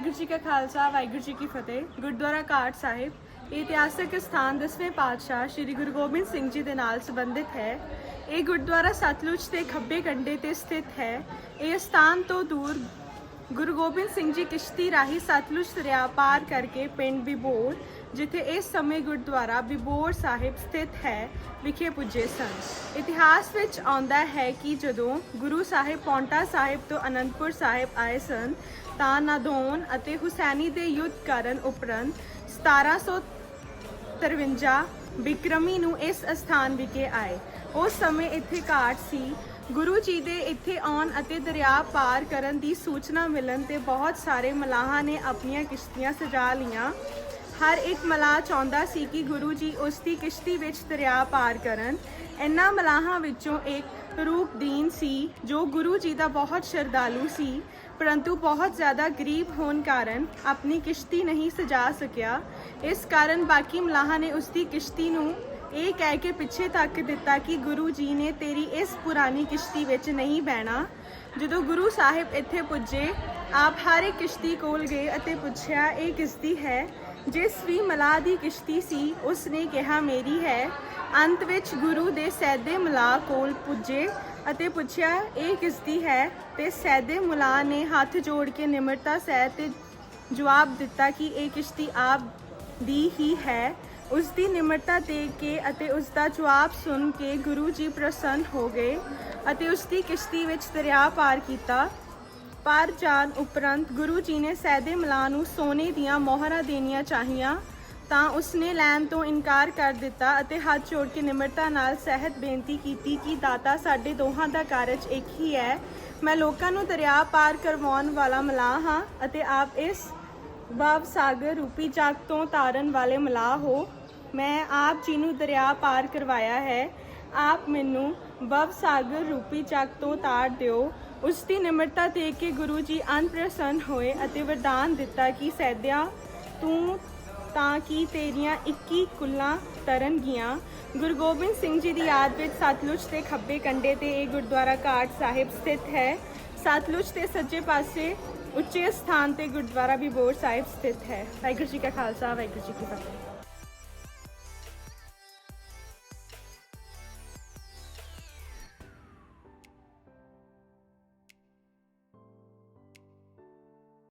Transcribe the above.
ਵਾਹਿਗੁਰੂ ਜੀ ਕਾ ਖਾਲਸਾ, ਵਾਹਿਗੁਰੂ ਜੀ ਕੀ ਫਤਿਹ। ਗੁਰਦੁਆਰਾ ਘਾਟ ਸਾਹਿਬ ਇਹ ਇਤਿਹਾਸਕ ਸਥਾਨ ਦਸਵੇਂ ਪਾਤਸ਼ਾਹ ਸ੍ਰੀ ਗੁਰੂ ਗੋਬਿੰਦ ਸਿੰਘ ਜੀ ਦੇ ਨਾਲ ਸੰਬੰਧਿਤ ਹੈ। ਇਹ ਗੁਰਦੁਆਰਾ ਸਤਲੁਜ ਦੇ ਖੱਬੇ ਕੰਢੇ ਤੇ ਸਥਿਤ ਹੈ। ਇਹ ਸਥਾਨ ਤੋਂ ਦੂਰ ਗੁਰੂ ਗੋਬਿੰਦ ਸਿੰਘ ਜੀ ਕਿਸ਼ਤੀ ਰਾਹੀਂ ਸਤਲੁਜ ਦਰਿਆ ਪਾਰ ਕਰਕੇ ਪਿੰਡ ਬਿਬੋਰ, ਜਿੱਥੇ ਇਸ ਸਮੇਂ ਗੁਰਦੁਆਰਾ ਬਿਬੋਰ ਸਾਹਿਬ ਸਥਿਤ ਹੈ, ਵਿਖੇ ਪੁੱਜੇ ਸਨ। ਇਤਿਹਾਸ ਵਿੱਚ ਆਉਂਦਾ ਹੈ ਕਿ ਜਦੋਂ ਗੁਰੂ ਸਾਹਿਬ ਪੌਂਟਾ ਸਾਹਿਬ ਤੋਂ ਅਨੰਦਪੁਰ ਸਾਹਿਬ ਆਏ ਸਨ, ਤਾਂ ਨਾਦੌਨ ਅਤੇ ਹੁਸੈਨੀ ਦੇ ਯੁੱਧ ਕਰਨ ਉਪਰੰਤ 1753 ਬਿਕਰਮੀ ਨੂੰ ਇਸ ਅਸਥਾਨ ਵਿਖੇ ਆਏ। ਉਸ ਸਮੇਂ ਇੱਥੇ ਘਾਟ ਸੀ। ਗੁਰੂ ਜੀ ਦੇ ਇੱਥੇ ਆਉਣ ਅਤੇ ਦਰਿਆ ਪਾਰ ਕਰਨ ਦੀ ਸੂਚਨਾ ਮਿਲਣ ਤੇ ਬਹੁਤ ਸਾਰੇ ਮਲਾਹਾਂ ਨੇ ਆਪਣੀਆਂ ਕਿਸ਼ਤੀਆਂ ਸਜਾ ਲਈਆਂ। ਹਰ ਇੱਕ ਮਲਾਹ ਚਾਹੁੰਦਾ ਸੀ ਕਿ ਗੁਰੂ ਜੀ ਉਸ ਦੀ ਕਿਸ਼ਤੀ ਵਿੱਚ ਦਰਿਆ ਪਾਰ ਕਰਨ। ਇਨ੍ਹਾਂ ਮਲਾਹਾਂ ਵਿੱਚੋਂ ਇੱਕ ਰੂਪਦੀਨ ਸੀ, ਜੋ ਗੁਰੂ ਜੀ ਦਾ ਬਹੁਤ ਸ਼ਰਧਾਲੂ ਸੀ। ਪਰੰਤੂ ਬਹੁਤ ਜ਼ਿਆਦਾ ਗਰੀਬ ਹੋਣ ਕਾਰਨ ਆਪਣੀ ਕਿਸ਼ਤੀ ਨਹੀਂ ਸਜਾ ਸਕਿਆ। ਇਸ ਕਾਰਨ ਬਾਕੀ ਮਲਾਹਾਂ ਨੇ ਉਸ ਦੀ ਕਿਸ਼ਤੀ ਨੂੰ ਇਹ ਕਹਿ ਕੇ ਪਿੱਛੇ ਤੱਕ ਦਿੱਤਾ ਕਿ ਗੁਰੂ ਜੀ ਨੇ ਤੇਰੀ ਇਸ ਪੁਰਾਣੀ ਕਿਸ਼ਤੀ ਵਿੱਚ ਨਹੀਂ ਬਹਿਣਾ। ਜਦੋਂ ਗੁਰੂ ਸਾਹਿਬ ਇੱਥੇ ਪੁੱਜੇ, ਆਪ ਹਰ ਇੱਕ ਕਿਸ਼ਤੀ ਕੋਲ ਗਏ ਅਤੇ ਪੁੱਛਿਆ, ਇਹ ਕਿਸ ਦੀ ਹੈ? ਜਿਸ ਵੀ ਮਲਾਹ ਦੀ ਕਿਸ਼ਤੀ ਸੀ ਉਸ ਨੇ ਕਿਹਾ, ਮੇਰੀ ਹੈ। ਅੰਤ ਵਿੱਚ ਗੁਰੂ ਦੇ ਸੈਦੇ ਮਲਾਹ ਕੋਲ ਪੁੱਜੇ ਅਤੇ ਪੁੱਛਿਆ, ਇਹ ਕਿਸ ਦੀ ਹੈ? ਤੇ ਸੈਦੇ ਮਲਾਹ ਨੇ ਹੱਥ ਜੋੜ ਕੇ ਨਿਮਰਤਾ ਸਹਿਤ ਤੇ ਜਵਾਬ ਦਿੱਤਾ ਕਿ ਇਹ ਕਿਸ਼ਤੀ ਆਪ ਦੀ ਹੀ ਹੈ। ਉਸ ਦੀ ਨਿਮਰਤਾ ਦੇਖ ਕੇ ਅਤੇ ਉਸ ਦਾ ਜਵਾਬ ਸੁਣ ਕੇ ਗੁਰੂ ਜੀ ਪ੍ਰਸੰਨ ਹੋ ਗਏ ਅਤੇ ਉਸ ਦੀ ਕਿਸ਼ਤੀ ਵਿੱਚ ਦਰਿਆ ਪਾਰ ਕੀਤਾ। ਪਾਰ ਜਾਣ ਉਪਰੰਤ ਗੁਰੂ ਜੀ ਨੇ ਸੈਦੇ ਮਲਾ ਨੂੰ ਸੋਨੇ ਦੀਆਂ ਮੋਹਰਾਂ ਦੇਣੀਆਂ ਚਾਹੀਆਂ, ਤਾਂ ਉਸਨੇ ਲੈਣ ਤੋਂ ਇਨਕਾਰ ਕਰ ਦਿੱਤਾ ਅਤੇ ਹੱਥ ਜੋੜ ਕੇ ਨਿਮਰਤਾ ਨਾਲ ਸਹਿਤ ਬੇਨਤੀ ਕੀਤੀ ਕਿ ਦਾਤਾ ਸਾਡੇ ਦੋਹਾਂ ਦਾ ਕਾਰਜ ਇੱਕ ਹੀ ਹੈ। ਮੈਂ ਲੋਕਾਂ ਨੂੰ ਦਰਿਆ ਪਾਰ ਕਰਵਾਉਣ ਵਾਲਾ ਮਲਾਹ ਹਾਂ ਅਤੇ ਆਪ ਇਸ ਭਵ ਸਾਗਰ ਰੂਪੀ ਜਗ ਤੋਂ ਤਾਰਨ ਵਾਲੇ ਮਲਾਹ ਹੋ। ਮੈਂ ਆਪ ਜੀ ਨੂੰ ਦਰਿਆ ਪਾਰ ਕਰਵਾਇਆ ਹੈ। ਆਪ ਮੈਨੂੰ ਬਵ ਸਾਗਰ ਰੂਪੀ ਜਗ ਤੋਂ ਤਾਰ ਦਿਓ। ਉਸ ਦੀ ਨਿਮਰਤਾ ਦੇਖ ਕੇ ਗੁਰੂ ਜੀ ਅਨਪ੍ਰਸੰਨ ਹੋਏ ਅਤੇ ਵਰਦਾਨ ਦਿੱਤਾ ਕਿ ਸੈਦਿਆ, ਤੂੰ ਤਾਂ ਕਿ ਤੇਰੀਆਂ 21 ਕੁੱਲਾਂ ਤਰਨਗੀਆਂ ਗੁਰੂ ਗੋਬਿੰਦ ਸਿੰਘ ਜੀ ਦੀ ਯਾਦ ਵਿੱਚ ਸਤਲੁਜ ਦੇ ਖੱਬੇ ਕੰਢੇ ਤੇ ਇਹ ਗੁਰਦੁਆਰਾ ਘਾਟ ਸਾਹਿਬ ਸਥਿਤ ਹੈ। ਸਤਲੁਜ ਦੇ ਸੱਜੇ ਪਾਸੇ ਉੱਚੇ ਸਥਾਨ ਤੇ ਗੁਰਦੁਆਰਾ ਬਿਬੋਰ ਸਾਹਿਬ ਸਥਿਤ ਹੈ। ਵਾਹਿਗੁਰੂ ਜੀ ਕਾ ਖਾਲਸਾ, ਵਾਹਿਗੁਰੂ ਜੀ ਕੀ ਫਤਿਹ।